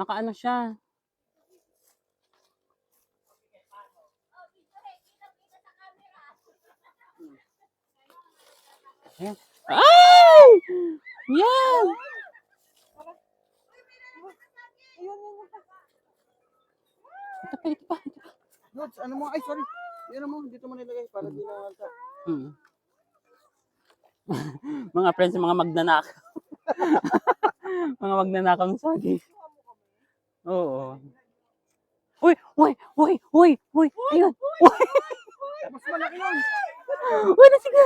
Nakaano siya. Ayan. Ay! Yan! Ito pa, ito pa. Lods, ano mo? Ay, sorry. Yan mo, dito mo nilagay para di na alta. Hmm. mga friends, mga magnanak. mga magnanakaw ng saging. Oo. Uy, uy, uy, uy, uy, ayun. Uy, Mas malaki yun. uy, nasiga.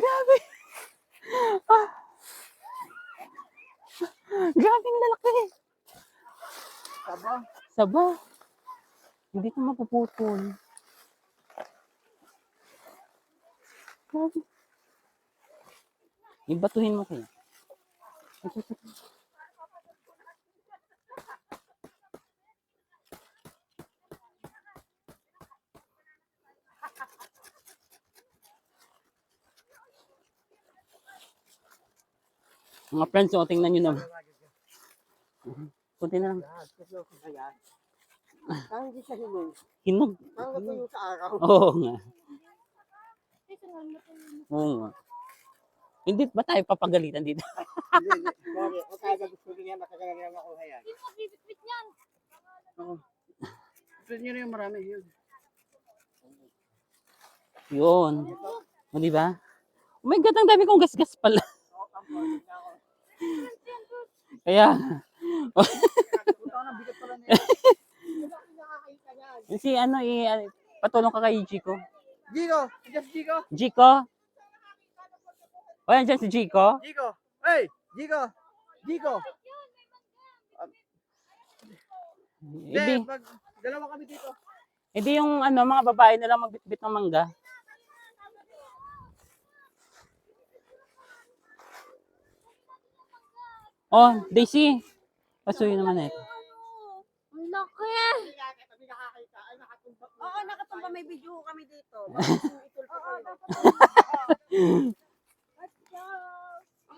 Grabe. Ah. Grabe ang lalaki. Saba. Saba. Hindi ko mapuputol. Grabe. Ibatuhin mo kaya. Mga friends, o, tingnan nyo naman. Kunti na lang. Hindi siya hinog. Hinog. Parang sa araw. Oo nga. Oo nga. Hindi ba tayo papagalitan dito? Hindi, hindi. Sorry. O kaya gusto niya makagalang ako yan. Oo. Na yung marami yun. Yun. O, di ba? Oh my God, ang dami kong gasgas pala. Kaya, si ano, eh, ano, patulong ka kay Chico. Gigo! Just Gigo! Chico? O, yan dyan si Chico? Gigo! Hey! Gigo! Gigo! Hindi, Hindi, mag, dalawa kami dito. hindi yung ano, mga babae na lang magbitbit ng mangga. Oh, Daisy. Pasuyo naman eh. Ang laki! Oo, nakatumba may video kami dito.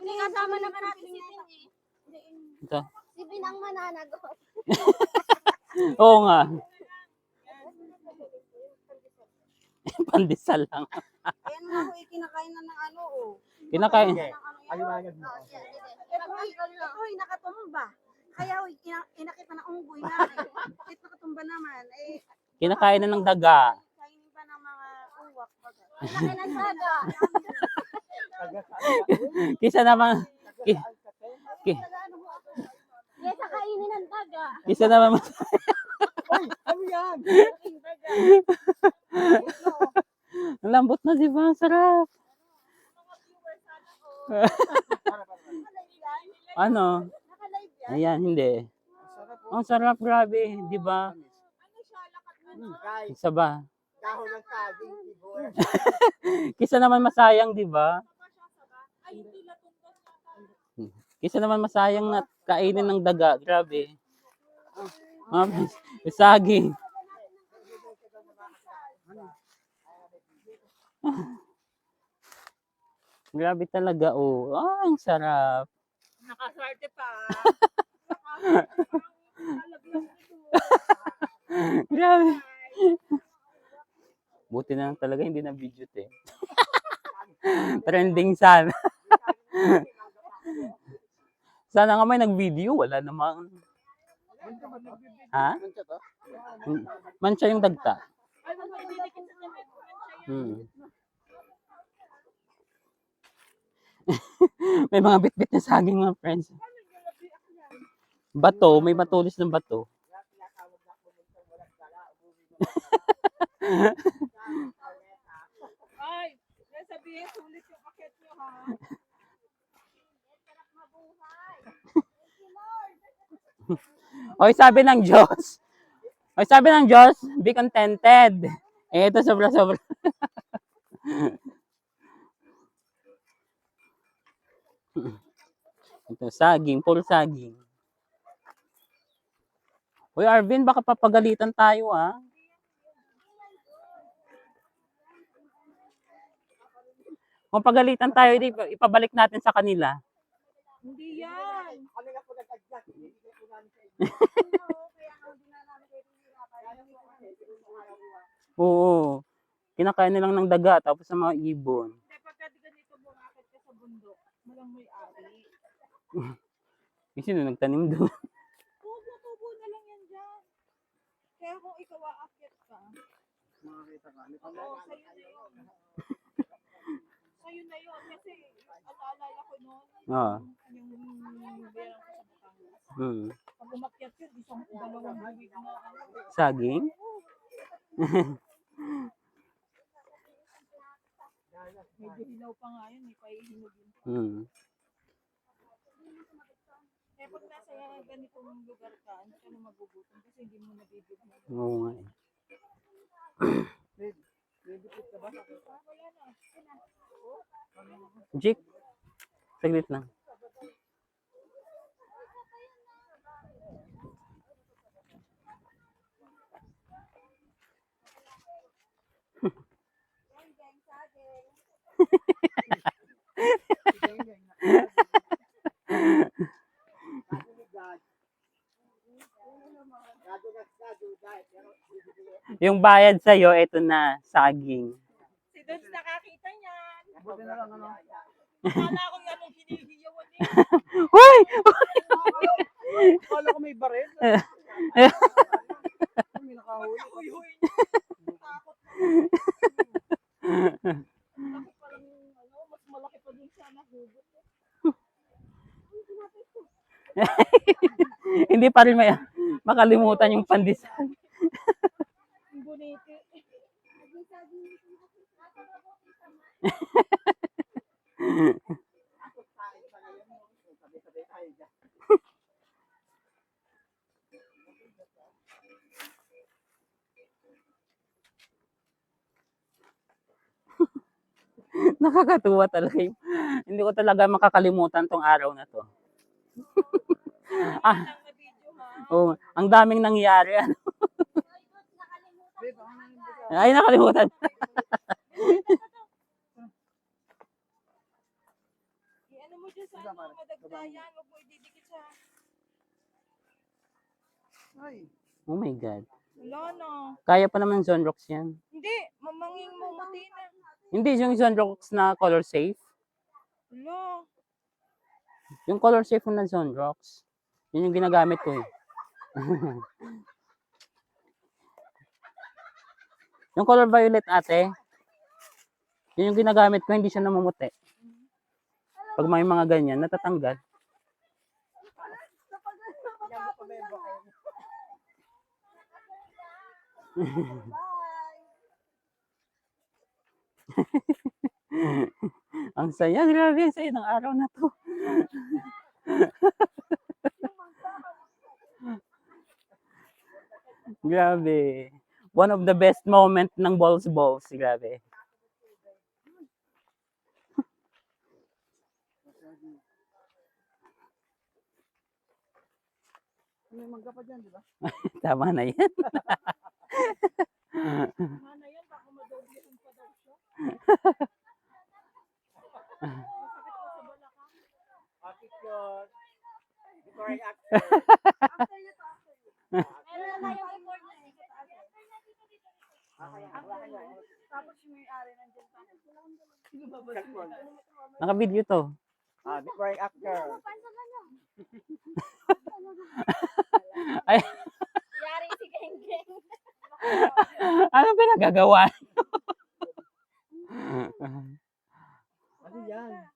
Hindi kasama naman natin si Bin eh. Ito. Si Bin ang mananagot. Oo nga. Pandesal lang. Ayan nga ho, ikinakain na ng ano, oh. Kinakain. Ng ano. Aliwanag mo. Ito, ay, ito, ay, nakatumba. Kaya, ho, ina- inakit na ng unggoy na. Eh, ito nakatumba naman. Eh, Kinakain na ng daga. kainin pa ng mga uwak. laki ng saga. Kisa naman, ki- ki- Kesa kainin ng daga. kisa naman, mas- Ano yan? Laking baga. ang lambot na di ba? Ang Sarap. ano? Nakalive yan. Ayan, hindi. Sarap po. Ang sarap, grabe. Di ba? Guys, Isa ba? dahon ng saging, tibor. Kisa naman masayang, di ba? Kisa naman masayang na kainin ng daga. Grabe. Mga friends, yung saging. Grabe talaga, oh. Ah, ang sarap. Nakaswerte pa. Grabe. Buti na lang talaga hindi na video eh. Trending sana. Sana nga may nag-video, wala namang. Ha? Mancha yung dagta. Hmm. may mga bit-bit na saging mga friends. Bato, may matulis ng bato. Ay, sabihin, sulit yung akit nyo, ha? Oy, sabi ng Diyos. Oy, sabi ng Diyos, be contented. Eh, ito sobra-sobra. ito, saging, puro saging. Uy, Arvin, baka papagalitan tayo, ah. Kung pagalitan tayo, ipabalik natin sa kanila. Hindi yan. Kami nga po nag-adjust. Hindi ko namin sa inyo. Kaya nga hindi na namin kayo hihirapan. Oo. Kinakain nilang ng daga tapos sa mga ibon. Kasi sino nagtanim doon? Tubo-tubo na lang yan dyan. Kaya kung ikaw aakyat ka, Makakita ka. Ano oo, sa'yo na yun. Sa'yo na yun. Kasi, alaalala ko noon, Ah. yung berang ko sa Batangas. Hmm. Saging? Medyo hilaw pa nga yun, may pahihinog yun. Hmm. Kaya pag nasa ganitong lugar ka, hindi ka na magugutom kasi hindi mo nabibigyan. Oo nga eh. Jake, saglit lang. Yung bayad sa'yo, ito na, saging. Si Dons nakakita niyan. Buti na lang ano. Akala ko yan ang hinihiyawan niya. Hoy! Akala ko may baril. May nakahuli. Huy. Takot na. Bakit parang, ano, mas malaki pa dun sa nahugot. Hindi pa rin may makalimutan yung pandesal. Nakakatuwa talaga hindi ko talaga makakalimutan tong araw na to. ah, Lang na video ha. Oh, ang daming nangyari. ano. Ay, nakalimutan. I-ano mo dyan sa ano, madagdayan. Huwag mo ididikit sa... Ay, Oh my God. Na. Kaya pa naman Zonrox yan. Hindi, mamanging mo muti na. Hindi, yung Zonrox na color safe. Wala. Yung color safe na Zonrox. Yun yung ginagamit ko eh. yung color violet ate. Yun yung ginagamit ko, hindi siya namumuti. Pag may mga ganyan, natatanggal. ang saya, grabe ang saya ng araw na to. Grabe. One of the best moment ng Balls Balls. Grabe. May mangga pa dyan, di ba? Tama na yan. Mana yan, baka madoblehan pa daw siya. Masakit pa sa balakang. Akit yun. Before I act. Naka-video to. Ah, before and after. Ay. Yari si Gengeng. ano pinagagawa? ano yan?